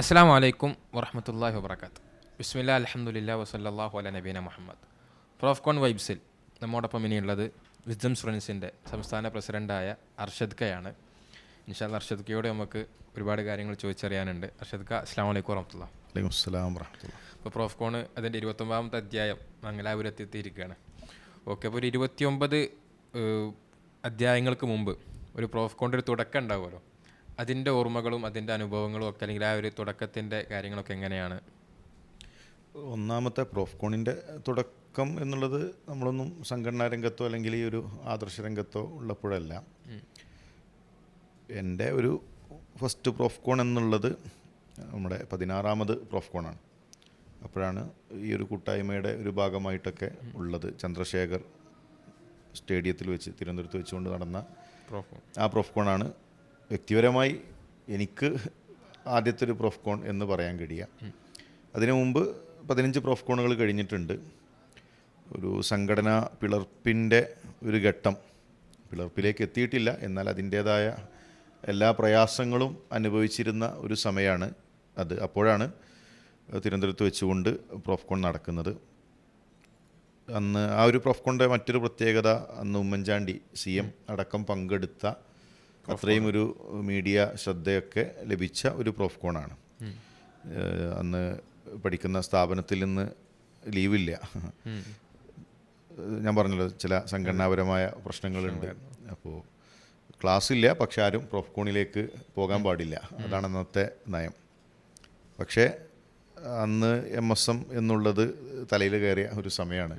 അസ്സാം വലൈക്കും വറഹമത്തല്ലാഹി വബർക്കാത്ത് ബിസ്മില്ല അലഹമുല്ല വസല്ലാഹു അല നബീന മുഹമ്മദ്. പ്രോഫ്കോൺ വൈബ്സിൽ നമ്മോടൊപ്പം ഇനിയുള്ളത് വിസ്ഡം സ്റ്റുഡൻസിന്റെ സംസ്ഥാന പ്രസിഡന്റായ അർഷദ് കയാണ്. ഇൻഷാൽ അർഷദ് കയോട് നമുക്ക് ഒരുപാട് കാര്യങ്ങൾ ചോദിച്ചറിയാനുണ്ട്. അർഷദ് ഖ അസ്സാം വലൈക്കും വറഹമത്തുള്ള വലൈക്കും അസ്സാം വറഹമത്തുള്ള ഇപ്പോൾ പ്രോഫ്കോൺ അതിന്റെ ഇരുപത്തൊമ്പതാമത്തെ അധ്യായം മംഗലാപുരത്ത് എത്തിയിരിക്കുകയാണ് ഓക്കെ അപ്പോൾ ഒരു ഇരുപത്തിയൊമ്പത് അധ്യായങ്ങൾക്ക് മുമ്പ് ഒരു പ്രോഫ്കോണിന്റെ ഒരു തുടക്കം ഉണ്ടാവുമല്ലോ. അതിന്റെ ഓർമ്മകളും അതിന്റെ അനുഭവങ്ങളും ഒക്കെ അല്ലെങ്കിൽ ആ ഒരു തുടക്കത്തിന്റെ കാര്യങ്ങളൊക്കെ എങ്ങനെയാണ്? ഒന്നാമത്തെ പ്രോഫ്കോണിന്റെ തുടക്കം എന്നുള്ളത് നമ്മളൊന്നും സംഘടനാ രംഗത്തോ അല്ലെങ്കിൽ ഈ ഒരു ആദർശ രംഗത്തോ ഉള്ളപ്പോഴല്ല. എന്റെ ഒരു ഫസ്റ്റ് പ്രോഫ്കോൺ എന്നുള്ളത് നമ്മുടെ പതിനാറാമത് പ്രോഫ്കോണാണ് അപ്പോഴാണ് ഈ ഒരു കൂട്ടായ്മയുടെ ഒരു ഭാഗമായിട്ടൊക്കെ ഉള്ളത്. ചന്ദ്രശേഖർ സ്റ്റേഡിയത്തിൽ വെച്ച് തിരുവനന്തപുരത്ത് വെച്ചുകൊണ്ട് നടന്ന പ്രോഫ്കോൺ ആ പ്രോഫ്കോണാണ് വ്യക്തിപരമായി എനിക്ക് ആദ്യത്തെ ഒരു പ്രോഫ്കോൺ എന്ന് പറയാൻ കഴിയുക അതിനു മുമ്പ് പതിനഞ്ച് പ്രോഫ്കോണുകൾ കഴിഞ്ഞിട്ടുണ്ട്. ഒരു സംഘടനാ പിളർപ്പിന്റെ ഒരു ഘട്ടം. പിളർപ്പിലേക്ക് എത്തിയിട്ടില്ല. എന്നാൽ അതിന്റേതായ എല്ലാ പ്രയാസങ്ങളും അനുഭവിച്ചിരുന്ന ഒരു സമയമാണ് അത്. അപ്പോഴാണ് തിരുവനന്തപുരത്ത് വെച്ചുകൊണ്ട് പ്രോഫ്കോൺ നടക്കുന്നത്. അന്ന് ആ ഒരു പ്രോഫ്കോണിന്റെ മറ്റൊരു പ്രത്യേകത അന്ന് ഉമ്മൻചാണ്ടി സി എം അടക്കം പങ്കെടുത്ത അത്രയും ഒരു മീഡിയ ശ്രദ്ധയൊക്കെ ലഭിച്ച ഒരു പ്രോഫ്കോണാണ് കോണാണ് അന്ന് പഠിക്കുന്ന സ്ഥാപനത്തിൽ നിന്ന് ലീവില്ല. ഞാൻ പറഞ്ഞല്ലോ ചില സംഘടനാപരമായ പ്രശ്നങ്ങളുണ്ട്. അപ്പോൾ ക്ലാസ് ഇല്ല പക്ഷെ ആരും പ്രോഫ്കോണിലേക്ക് പോകാൻ പാടില്ല. അതാണ് അന്നത്തെ നയം. പക്ഷേ അന്ന് എം എസ് എം എന്നുള്ളത് തലയിൽ കയറിയ ഒരു. സമയമാണ്.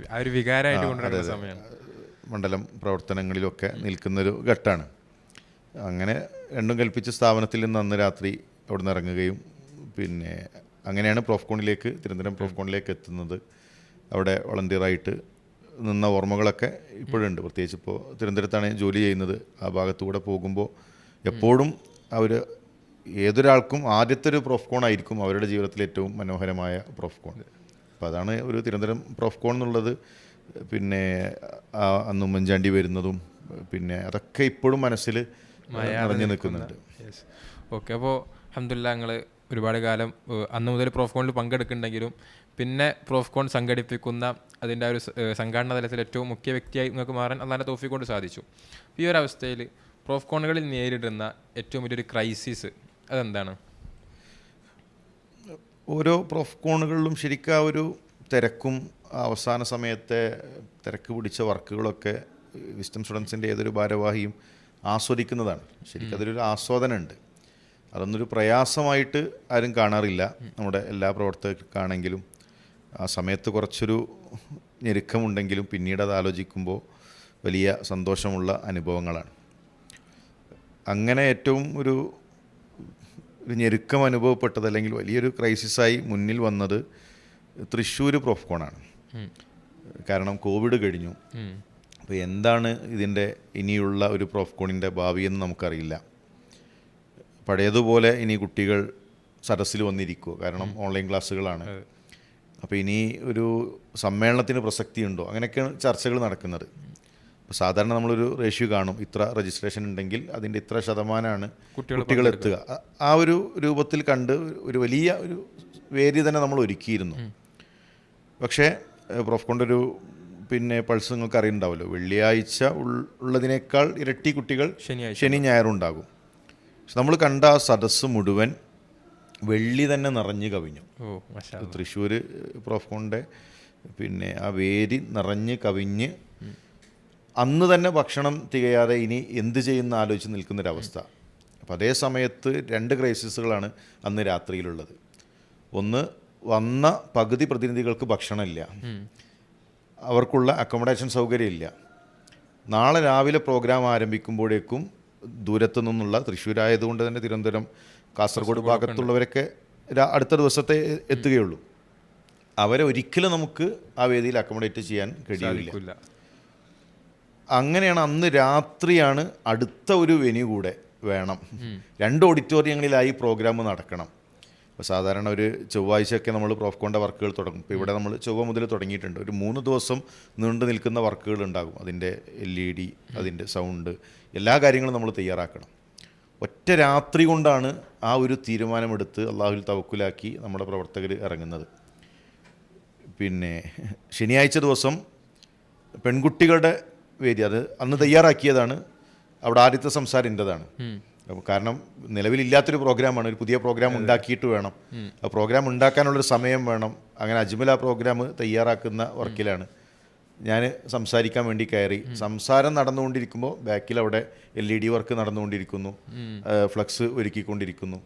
മണ്ഡലം പ്രവർത്തനങ്ങളിലൊക്കെ നിൽക്കുന്നൊരു ഘട്ടമാണ് അങ്ങനെ രണ്ടും കൽപ്പിച്ച സ്ഥാപനത്തിൽ നിന്ന് അന്ന് രാത്രി അവിടെ നിന്ന് ഇറങ്ങുകയും പിന്നെ അങ്ങനെയാണ് പ്രോഫ്കോണിലേക്ക് തിരുവനന്തപുരം പ്രോഫ്കോണിലേക്ക് എത്തുന്നത്. അവിടെ വളണ്ടിയറായിട്ട് നിന്ന ഓർമ്മകളൊക്കെ ഇപ്പോഴുണ്ട്. പ്രത്യേകിച്ച് ഇപ്പോൾ തിരുവനന്തപുരത്താണ് ജോലി ചെയ്യുന്നത്. ആ ഭാഗത്തുകൂടെ പോകുമ്പോൾ എപ്പോഴും അവർ ഏതൊരാൾക്കും ആദ്യത്തെ ഒരു പ്രോഫ്കോൺ ആയിരിക്കും അവരുടെ ജീവിതത്തിലെ ഏറ്റവും മനോഹരമായ പ്രോഫ്കോൺ അപ്പോൾ അതാണ് ഒരു തിരുവനന്തപുരം പ്രോഫ്കോൺ എന്നുള്ളത്. പിന്നെ അന്നും ഉമ്മൻചാണ്ടി വരുന്നതും പിന്നെ അതൊക്കെ ഇപ്പോഴും മനസ്സിൽ നിറഞ്ഞു നിൽക്കുന്നുണ്ട്. ഓക്കെ അപ്പോൾ അഹമ്മദില്ല ഞങ്ങൾ ഒരുപാട് കാലം അന്ന് മുതൽ പ്രോഫ്കോണിൽ പങ്കെടുക്കുന്നുണ്ടെങ്കിലും പിന്നെ പ്രോഫ്കോൺ സംഘടിപ്പിക്കുന്ന അതിന്റെ ഒരു സംഘാടന തലത്തിൽ ഏറ്റവും മുഖ്യ വ്യക്തിയായി നിങ്ങൾക്ക് മാറാൻ അതാണ് തോഫി കൊണ്ട് സാധിച്ചു. ഈ ഒരു അവസ്ഥയിൽ പ്രോഫ്കോണുകളിൽ നേരിടുന്ന ഏറ്റവും വലിയൊരു ക്രൈസിസ് അതെന്താണ്? ഓരോ പ്രോഫ്കോണുകളിലും ശരിക്കും ആ ഒരു തിരക്കും അവസാന സമയത്തെ തിരക്ക് പിടിച്ച വർക്കുകളൊക്കെ വിസ്റ്റം സ്റ്റുഡൻസിന്റെ ഏതൊരു ഭാരവാഹിയും ആസ്വദിക്കുന്നതാണ്. ശരിക്കും അതിലൊരു ആസ്വാദനമുണ്ട്. അതൊന്നൊരു പ്രയാസമായിട്ട് ആരും കാണാറില്ല. നമ്മുടെ എല്ലാ പ്രവർത്തകർക്കാണെങ്കിലും ആ സമയത്ത് കുറച്ചൊരു ഞെരുക്കമുണ്ടെങ്കിലും പിന്നീട് അത് ആലോചിക്കുമ്പോൾ വലിയ സന്തോഷമുള്ള അനുഭവങ്ങളാണ്. അങ്ങനെ ഏറ്റവും ഒരു ഒരു ഞെരുക്കം അനുഭവപ്പെട്ടത് അല്ലെങ്കിൽ വലിയൊരു ക്രൈസിസായി മുന്നിൽ വന്നത് തൃശ്ശൂർ പ്രോഫ്കോണാണ് കാരണം കോവിഡ് കഴിഞ്ഞു. അപ്പോൾ എന്താണ് ഇതിന്റെ ഇനിയുള്ള ഒരു പ്രോഫ്കോണിന്റെ ഭാവിയെന്ന് നമുക്കറിയില്ല. പഴയതുപോലെ ഇനി കുട്ടികൾ സദസ്സിൽ വന്നിരിക്കുമോ കാരണം ഓൺലൈൻ ക്ലാസ്സുകളാണ്. അപ്പോൾ ഇനി ഒരു സമ്മേളനത്തിന് പ്രസക്തിയുണ്ടോ അങ്ങനെയൊക്കെയാണ് ചർച്ചകൾ നടക്കുന്നത്. അപ്പോൾ സാധാരണ നമ്മളൊരു റേഷ്യോ കാണും. ഇത്ര രജിസ്ട്രേഷൻ ഉണ്ടെങ്കിൽ അതിന്റെ ഇത്ര ശതമാനമാണ് കുട്ടികൾ എത്തുക. ആ- ഒരു രൂപത്തിൽ കണ്ട് ഒരു വലിയ ഒരു വേരി തന്നെ നമ്മൾ ഒരുക്കിയിരുന്നു. പക്ഷേ ഒരു പിന്നെ പൾസ് നിങ്ങൾക്ക് അറിയുന്നുണ്ടാവുമല്ലോ. വെള്ളിയാഴ്ച ഉള്ളതിനേക്കാൾ ഇരട്ടി കുട്ടികൾ ശനി ഞായറും ഉണ്ടാകും. പക്ഷെ നമ്മൾ കണ്ട ആ സദസ്സ് മുഴുവൻ വെള്ളി തന്നെ നിറഞ്ഞു കവിഞ്ഞു. തൃശ്ശൂർ പ്രോഫോണിന്റെ പിന്നെ ആ വേരി നിറഞ്ഞ് കവിഞ്ഞ് അന്ന് തന്നെ ഭക്ഷണം തികയാതെ ഇനി എന്ത് ചെയ്യുന്ന ആലോചിച്ച് നിൽക്കുന്നൊരവസ്ഥ. അപ്പം അതേ സമയത്ത് രണ്ട് ക്രൈസിസുകളാണ് അന്ന് രാത്രിയിലുള്ളത്. ഒന്ന് വന്ന പകുതി പ്രതിനിധികൾക്ക് ഭക്ഷണമില്ല. അവർക്കുള്ള അക്കോമഡേഷൻ സൗകര്യമില്ല. നാളെ രാവിലെ പ്രോഗ്രാം ആരംഭിക്കുമ്പോഴേക്കും ദൂരത്തു നിന്നുള്ള തൃശ്ശൂരായതുകൊണ്ട് തന്നെ തിരുവനന്തപുരം കാസർഗോഡ് ഭാഗത്തുള്ളവരൊക്കെ അടുത്ത ദിവസത്തെ എത്തുകയുള്ളൂ. അവരെ ഒരിക്കലും നമുക്ക് ആ വേദിയിൽ അക്കോമഡേറ്റ് ചെയ്യാൻ കഴിയില്ല. അങ്ങനെയാണ് അന്ന് രാത്രിയാണ് അടുത്ത ഒരു വെന്യൂ കൂടെ വേണം. രണ്ട് ഓഡിറ്റോറിയങ്ങളിലായി പ്രോഗ്രാം നടക്കണം. അപ്പോൾ സാധാരണ ഒരു ചൊവ്വാഴ്ചയൊക്കെ നമ്മൾ പ്രോഫ്കോണിന്റെ വർക്കുകൾ തുടങ്ങും. ഇപ്പോൾ ഇവിടെ നമ്മൾ ചൊവ്വ മുതൽ തുടങ്ങിയിട്ടുണ്ട്. ഒരു മൂന്ന് ദിവസം നീണ്ടു നിൽക്കുന്ന വർക്കുകൾ ഉണ്ടാകും. അതിന്റെ എൽ ഇ ഡി അതിന്റെ സൗണ്ട് എല്ലാ കാര്യങ്ങളും നമ്മൾ തയ്യാറാക്കണം. ഒറ്റ രാത്രി കൊണ്ടാണ് ആ ഒരു തീരുമാനമെടുത്ത് അള്ളാഹുൽ തവക്കുലാക്കി നമ്മുടെ പ്രവർത്തകർ ഇറങ്ങുന്നത്. പിന്നെ ശനിയാഴ്ച ദിവസം പെൺകുട്ടികളുടെ വേദി. അത് അന്ന് തയ്യാറാക്കിയതാണ്. അവിടെ ആദ്യത്തെ സംസാരം എന്റെതാണ് കാരണം നിലവിലില്ലാത്തൊരു പ്രോഗ്രാമാണ് ഒരു പുതിയ പ്രോഗ്രാം ഉണ്ടാക്കിയിട്ട് വേണം. ആ പ്രോഗ്രാം ഉണ്ടാക്കാനുള്ളൊരു സമയം വേണം. അങ്ങനെ അജ്മൽ ആ പ്രോഗ്രാം തയ്യാറാക്കുന്ന വർക്കിലാണ്. ഞാൻ സംസാരിക്കാൻ വേണ്ടി കയറി. സംസാരം നടന്നുകൊണ്ടിരിക്കുമ്പോൾ ബാക്കിൽ അവിടെ എൽ ഇ ഡി വർക്ക് നടന്നുകൊണ്ടിരിക്കുന്നു. ഫ്ലക്സ് ഒരുക്കിക്കൊണ്ടിരിക്കുന്നു.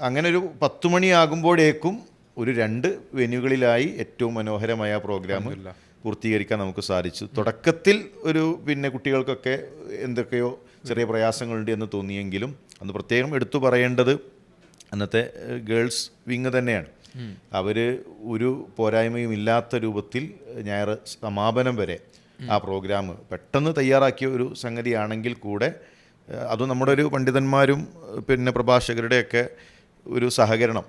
അങ്ങനെ ഒരു പത്ത് മണിയാകുമ്പോഴേക്കും ഒരു രണ്ട് വെന്യൂകളിലായി ഏറ്റവും മനോഹരമായ പ്രോഗ്രാം പൂർത്തീകരിക്കാൻ നമുക്ക് സാധിച്ചു. തുടക്കത്തിൽ ഒരു പിന്നെ കുട്ടികൾക്കൊക്കെ എന്തൊക്കെയോ ചെറിയ പ്രയാസങ്ങളുണ്ട് എന്ന് തോന്നിയെങ്കിലും അന്ന് പ്രത്യേകം എടുത്തു പറയേണ്ടത് അന്നത്തെ ഗേൾസ് വിങ് തന്നെയാണ്. അവർ ഒരു പോരായ്മയും ഇല്ലാത്ത രൂപത്തിൽ ഞായർ സമാപനം വരെ ആ പ്രോഗ്രാം പെട്ടെന്ന് തയ്യാറാക്കിയ ഒരു സംഗതിയാണെങ്കിൽ കൂടെ അത് നമ്മുടെ ഒരു പണ്ഡിതന്മാരും പിന്നെ പ്രഭാഷകരുടെയൊക്കെ ഒരു സഹകരണം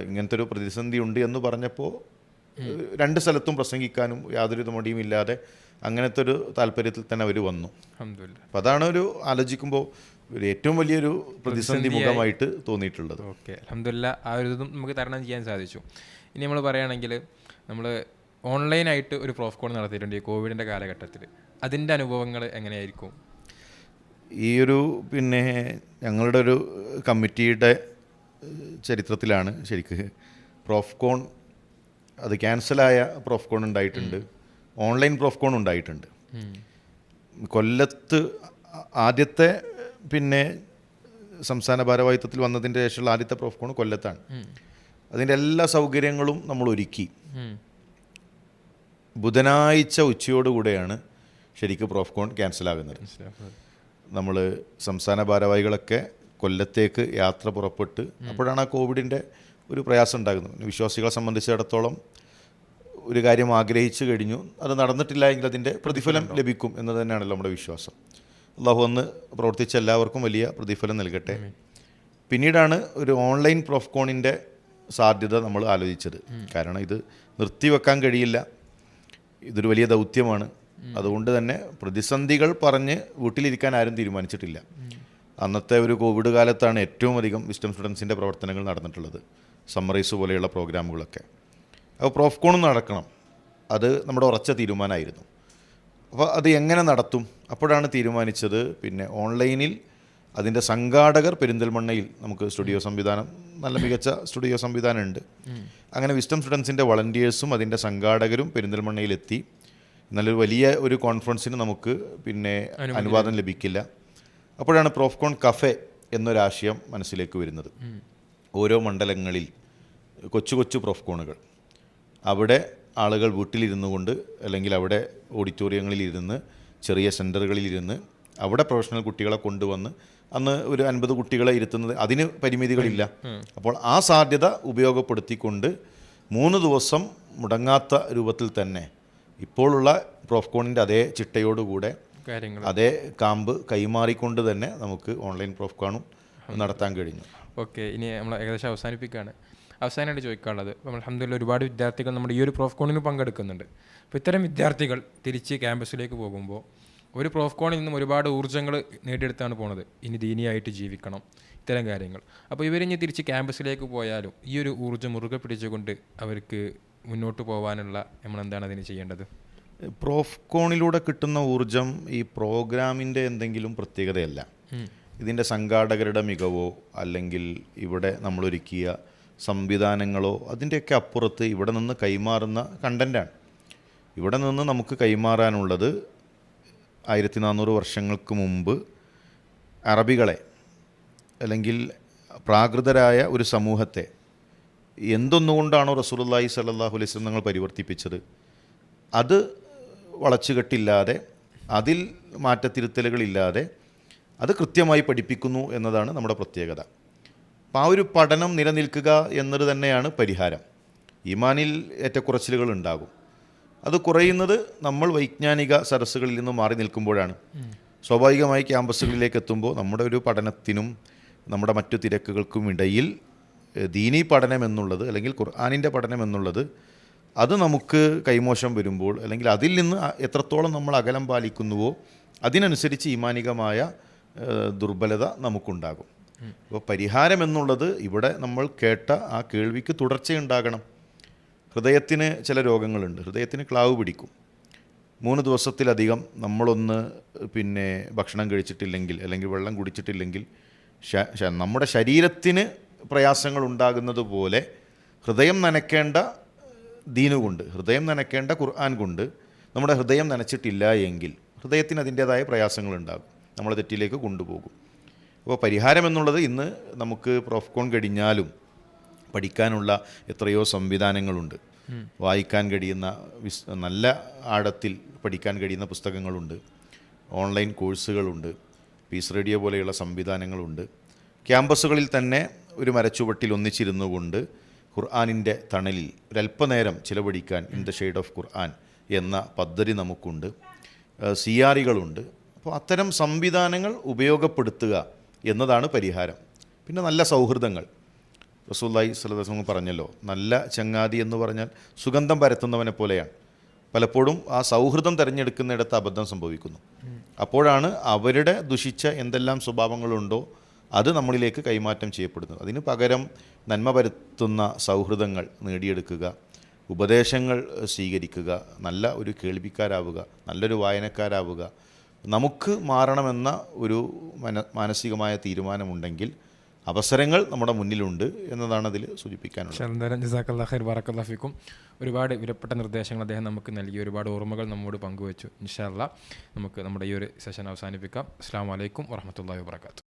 ഇങ്ങനത്തെ ഒരു പ്രതിസന്ധി ഉണ്ട് എന്ന് പറഞ്ഞപ്പോൾ രണ്ട് സ്ഥലത്തും പ്രസംഗിക്കാനും യാതൊരു മടിയും ഇല്ലാതെ അങ്ങനത്തെ ഒരു താല്പര്യത്തിൽ തന്നെ അവർ വന്നു. അപ്പം അതാണ് ഒരു ആലോചിക്കുമ്പോൾ ഒരു ഏറ്റവും വലിയൊരു പ്രതിസന്ധി മുഖമായിട്ട് തോന്നിയിട്ടുള്ളത്. ഓക്കെ അലഹമില്ല ആ ഒരു ഇതും നമുക്ക് തരണം ചെയ്യാൻ സാധിച്ചു. ഇനി നമ്മൾ പറയുകയാണെങ്കിൽ നമ്മൾ ഓൺലൈനായിട്ട് ഒരു പ്രോഫ് കോൺ നടത്തിയിട്ടുണ്ട് ഈ കോവിഡിന്റെ കാലഘട്ടത്തിൽ. അതിന്റെ അനുഭവങ്ങൾ എങ്ങനെയായിരിക്കും? ഈ ഒരു പിന്നെ ഞങ്ങളുടെ ഒരു കമ്മിറ്റിയുടെ ചരിത്രത്തിലാണ് ശരിക്ക്. പ്രോഫ് കോൺ അത് ക്യാൻസലായ പ്രോഫ്കോൺ ഉണ്ടായിട്ടുണ്ട്. ഓൺലൈൻ പ്രോഫ്കോൺ ഉണ്ടായിട്ടുണ്ട്. കൊല്ലത്ത് ആദ്യത്തെ പിന്നെ സംസ്ഥാന ഭാരവാഹിത്വത്തിൽ വന്നതിന്റെ ശേഷമുള്ള ആദ്യത്തെ പ്രോഫ്കോൺ കൊല്ലത്താണ്. അതിന്റെ എല്ലാ സൗകര്യങ്ങളും നമ്മൾ ഒരുക്കി. ബുധനാഴ്ച ഉച്ചയോടുകൂടെയാണ് ശരിക്കും പ്രോഫ്കോൺ ക്യാൻസലാകുന്നത്. നമ്മൾ സംസ്ഥാന ഭാരവാഹികളൊക്കെ കൊല്ലത്തേക്ക് യാത്ര പുറപ്പെട്ട് അപ്പോഴാണ് ആ കോവിഡിന്റെ ഒരു പ്രയാസം ഉണ്ടാകുന്നത്. വിശ്വാസികളെ സംബന്ധിച്ചിടത്തോളം ഒരു കാര്യം ആഗ്രഹിച്ചു കഴിഞ്ഞു. അത് നടന്നിട്ടില്ല എങ്കിൽ അതിന്റെ പ്രതിഫലം ലഭിക്കും എന്ന് തന്നെയാണല്ലോ നമ്മുടെ വിശ്വാസം. അള്ളാഹു അന്ന് പ്രവർത്തിച്ച എല്ലാവർക്കും വലിയ പ്രതിഫലം നൽകട്ടെ. പിന്നീടാണ് ഒരു ഓൺലൈൻ പ്രോഫ്കോണിന്റെ സാധ്യത നമ്മൾ ആലോചിച്ചത്. കാരണം ഇത് നിർത്തിവെക്കാൻ കഴിയില്ല. ഇതൊരു വലിയ ദൗത്യമാണ്. അതുകൊണ്ട് തന്നെ പ്രതിസന്ധികൾ പറഞ്ഞ് വീട്ടിലിരിക്കാൻ ആരും തീരുമാനിച്ചിട്ടില്ല. അന്നത്തെ ഒരു കോവിഡ് കാലത്താണ് ഏറ്റവും അധികം വിസ്റ്റം സ്റ്റുഡൻസിന്റെ പ്രവർത്തനങ്ങൾ നടന്നിട്ടുള്ളത്. സമ്മറൈസ് പോലെയുള്ള പ്രോഗ്രാമുകളൊക്കെ. അപ്പോൾ പ്രോഫ്കോണും നടക്കണം. അത് നമ്മുടെ ഉറച്ച തീരുമാനമായിരുന്നു. അപ്പോൾ അത് എങ്ങനെ നടത്തും? അപ്പോഴാണ് തീരുമാനിച്ചത്. പിന്നെ ഓൺലൈനിൽ അതിന്റെ സംഘാടകർ പെരിന്തൽമണ്ണയിൽ നമുക്ക് സ്റ്റുഡിയോ സംവിധാനം നല്ല മികച്ച സ്റ്റുഡിയോ സംവിധാനം ഉണ്ട് അങ്ങനെ വിസ്റ്റം സ്റ്റുഡൻസിന്റെ വളണ്ടിയേഴ്സും അതിന്റെ സംഘാടകരും പെരിന്തൽമണ്ണയിലെത്തി. നല്ലൊരു വലിയ ഒരു കോൺഫറൻസിന് നമുക്ക് പിന്നെ അനുവാദം ലഭിക്കില്ല. അപ്പോഴാണ് പ്രോഫ്കോൺ കഫേ എന്നൊരാശയം മനസ്സിലേക്ക് വരുന്നത്. ഓരോ മണ്ഡലങ്ങളിൽ കൊച്ചു കൊച്ചു പ്രോഫ്കോണുകൾ. അവിടെ ആളുകൾ വീട്ടിലിരുന്നു കൊണ്ട് അല്ലെങ്കിൽ അവിടെ ഓഡിറ്റോറിയങ്ങളിൽ ഇരുന്ന് ചെറിയ സെന്ററുകളിൽ ഇരുന്ന് അവിടെ പ്രൊഫഷണൽ കുട്ടികളെ കൊണ്ടുവന്ന് അന്ന് ഒരു അൻപത് കുട്ടികളെ ഇരുത്തുന്നത് അതിന് പരിമിതികളില്ല. അപ്പോൾ ആ സാധ്യത ഉപയോഗപ്പെടുത്തിക്കൊണ്ട് മൂന്ന് ദിവസം മുടങ്ങാത്ത രൂപത്തിൽ തന്നെ ഇപ്പോഴുള്ള പ്രോഫ്കോണിന്റെ അതേ ചിട്ടയോടുകൂടെ അതേ കാമ്പ് കൈമാറിക്കൊണ്ട് തന്നെ നമുക്ക് ഓൺലൈൻ പ്രോഫ്കോണും നടത്താൻ കഴിഞ്ഞു. ഓക്കെ ഇനി നമ്മൾ ഏകദേശം അവസാനിപ്പിക്കുകയാണ് അവസാനമായിട്ട് ചോദിക്കാനുള്ളത്. നമ്മൾ അലഹമ്മദില്ല ഒരുപാട് വിദ്യാർത്ഥികൾ നമ്മുടെ ഈ ഒരു പ്രോഫ് കോണിന് പങ്കെടുക്കുന്നുണ്ട്. അപ്പോൾ ഇത്തരം വിദ്യാർത്ഥികൾ തിരിച്ച് ക്യാമ്പസിലേക്ക് പോകുമ്പോൾ ഒരു പ്രോഫ് കോണിൽ നിന്നും ഒരുപാട് ഊർജങ്ങൾ നേടിയെടുത്താണ് പോണത്. ഇനി ദീനിയായിട്ട് ജീവിക്കണം. ഇത്തരം കാര്യങ്ങൾ. അപ്പോൾ ഇവരിഞ്ഞ് തിരിച്ച് ക്യാമ്പസിലേക്ക് പോയാലും ഈ ഒരു ഊർജം മുറുകെ പിടിച്ചുകൊണ്ട് അവർക്ക് മുന്നോട്ട് പോകാനുള്ള നമ്മൾ എന്താണ് അതിന് ചെയ്യേണ്ടത്? പ്രോഫ് കോണിലൂടെ കിട്ടുന്ന ഊർജം ഈ പ്രോഗ്രാമിന്റെ എന്തെങ്കിലും പ്രത്യേകതയല്ല. ഇതിന്റെ സംഘാടകരുടെ മികവോ അല്ലെങ്കിൽ ഇവിടെ നമ്മളൊരുക്കിയ സംവിധാനങ്ങളോ അതിന്റെയൊക്കെ അപ്പുറത്ത് ഇവിടെ നിന്ന് കൈമാറുന്ന കണ്ടന്റാണ്. ഇവിടെ നിന്ന് നമുക്ക് കൈമാറാനുള്ളത് ആയിരത്തി നാനൂറ് വർഷങ്ങൾക്ക് മുമ്പ് അറബികളെ അല്ലെങ്കിൽ പ്രാകൃതരായ ഒരു സമൂഹത്തെ എന്തൊന്നുകൊണ്ടാണോ റസൂലുള്ളാഹി സ്വല്ലല്ലാഹു അലൈഹി വസല്ലം ഞങ്ങൾ പരിവർത്തിപ്പിച്ചത്? അത് വളച്ചുകെട്ടില്ലാതെ അതിൽ മാറ്റത്തിരുത്തലുകളില്ലാതെ അത് കൃത്യമായി പഠിപ്പിക്കുന്നു എന്നതാണ് നമ്മുടെ പ്രത്യേകത. അപ്പോൾ ആ ഒരു പഠനം നിലനിൽക്കുക എന്നത് തന്നെയാണ് പരിഹാരം. ഈമാനിൽ ഏറ്റക്കുറച്ചിലുകൾ ഉണ്ടാകും. അത് കുറയുന്നത് നമ്മൾ വൈജ്ഞാനിക സരസ്സുകളിൽ നിന്ന് മാറി നിൽക്കുമ്പോഴാണ്. സ്വാഭാവികമായി ക്യാമ്പസുകളിലേക്ക് എത്തുമ്പോൾ നമ്മുടെ ഒരു പഠനത്തിനും നമ്മുടെ മറ്റു തിരക്കുകൾക്കും ഇടയിൽ ദീനി പഠനം എന്നുള്ളത് അല്ലെങ്കിൽ ഖുർആാനിന്റെ പഠനം എന്നുള്ളത് അത് നമുക്ക് കൈമോശം വരുമ്പോൾ അല്ലെങ്കിൽ അതിൽ നിന്ന് എത്രത്തോളം നമ്മൾ അകലം പാലിക്കുന്നുവോ അതിനനുസരിച്ച് ഈമാനികമായ ദുർബലത നമുക്കുണ്ടാകും. അപ്പോൾ പരിഹാരം എന്നുള്ളത് ഇവിടെ നമ്മൾ കേട്ട ആ കേൾവിക്ക് തുടർച്ചയുണ്ടാകണം. ഹൃദയത്തിന് ചില രോഗങ്ങളുണ്ട്. ഹൃദയത്തിന് ക്ലാവ് പിടിക്കും. മൂന്ന് ദിവസത്തിലധികം നമ്മളൊന്ന് പിന്നെ ഭക്ഷണം കഴിച്ചിട്ടില്ലെങ്കിൽ അല്ലെങ്കിൽ വെള്ളം കുടിച്ചിട്ടില്ലെങ്കിൽ നമ്മുടെ ശരീരത്തിന് പ്രയാസങ്ങൾ ഉണ്ടാകുന്നത് പോലെ ഹൃദയം നനയ്ക്കേണ്ട ദീനുകൊണ്ട് ഹൃദയം നനയ്ക്കേണ്ട ഖുർആൻ കൊണ്ട് നമ്മുടെ ഹൃദയം നനച്ചിട്ടില്ല എങ്കിൽ ഹൃദയത്തിന് അതിന്റേതായ പ്രയാസങ്ങളുണ്ടാകും നമ്മളെ തെറ്റിലേക്ക് കൊണ്ടുപോകും. അപ്പോൾ പരിഹാരം എന്നുള്ളത് ഇന്ന് നമുക്ക് പ്രോഫ്കോൺ കഴിഞ്ഞാലും പഠിക്കാനുള്ള എത്രയോ സംവിധാനങ്ങളുണ്ട്. വായിക്കാൻ കഴിയുന്ന വിസ് നല്ല ആഴത്തിൽ പഠിക്കാൻ കഴിയുന്ന പുസ്തകങ്ങളുണ്ട്. ഓൺലൈൻ കോഴ്സുകളുണ്ട്. പീസ് റേഡിയോ പോലെയുള്ള സംവിധാനങ്ങളുണ്ട്. ക്യാമ്പസുകളിൽ തന്നെ ഒരു മരച്ചുവട്ടിൽ ഒന്നിച്ചിരുന്നു കൊണ്ട് ഖുർആാനിന്റെ തണലിൽ ഒരല്പനേരം ചിലവഴിക്കാൻ in the shade of Quran എന്ന പദ്ധതി നമുക്കുണ്ട്. സി ആറികളുണ്ട് അപ്പോൾ അത്തരം സംവിധാനങ്ങൾ ഉപയോഗപ്പെടുത്തുക എന്നതാണ് പരിഹാരം. പിന്നെ നല്ല സൗഹൃദങ്ങൾ. റസൂല്ലായി സലദാസം പറഞ്ഞല്ലോ നല്ല ചങ്ങാതി എന്ന് പറഞ്ഞാൽ സുഗന്ധം പരത്തുന്നവനെ പോലെയാണ്. പലപ്പോഴും ആ സൗഹൃദം തിരഞ്ഞെടുക്കുന്നിടത്ത് അബദ്ധം സംഭവിക്കുന്നു. അപ്പോഴാണ് അവരുടെ ദുഷിച്ച എന്തെല്ലാം സ്വഭാവങ്ങളുണ്ടോ അത് നമ്മളിലേക്ക് കൈമാറ്റം ചെയ്യപ്പെടുന്നത്. അതിന് പകരം നന്മ പരത്തുന്ന സൗഹൃദങ്ങൾ നേടിയെടുക്കുക ഉപദേശങ്ങൾ സ്വീകരിക്കുക നല്ല ഒരു കേൾവിക്കാരാവുക നല്ലൊരു വായനക്കാരാവുക നമുക്ക് മാറണമെന്ന ഒരു മന മാനസികമായ തീരുമാനമുണ്ടെങ്കിൽ അവസരങ്ങൾ നമ്മുടെ മുന്നിലുണ്ട് എന്നതാണ് അതിൽ സൂചിപ്പിക്കാനുള്ളത്. ഖൈർ ഒരുപാട് വിലപ്പെട്ട നിർദ്ദേശങ്ങൾ അദ്ദേഹം നമുക്ക് നൽകി. ഒരുപാട് ഓർമ്മകൾ നമ്മോട് പങ്കുവച്ചു. ഇൻഷാല്ല നമുക്ക് നമ്മുടെ ഈ ഒരു സെഷൻ അവസാനിപ്പിക്കാം. അസ്സാം വലൈക്കും വറഹമത്തല്ലാ വാബർക്കാത്തു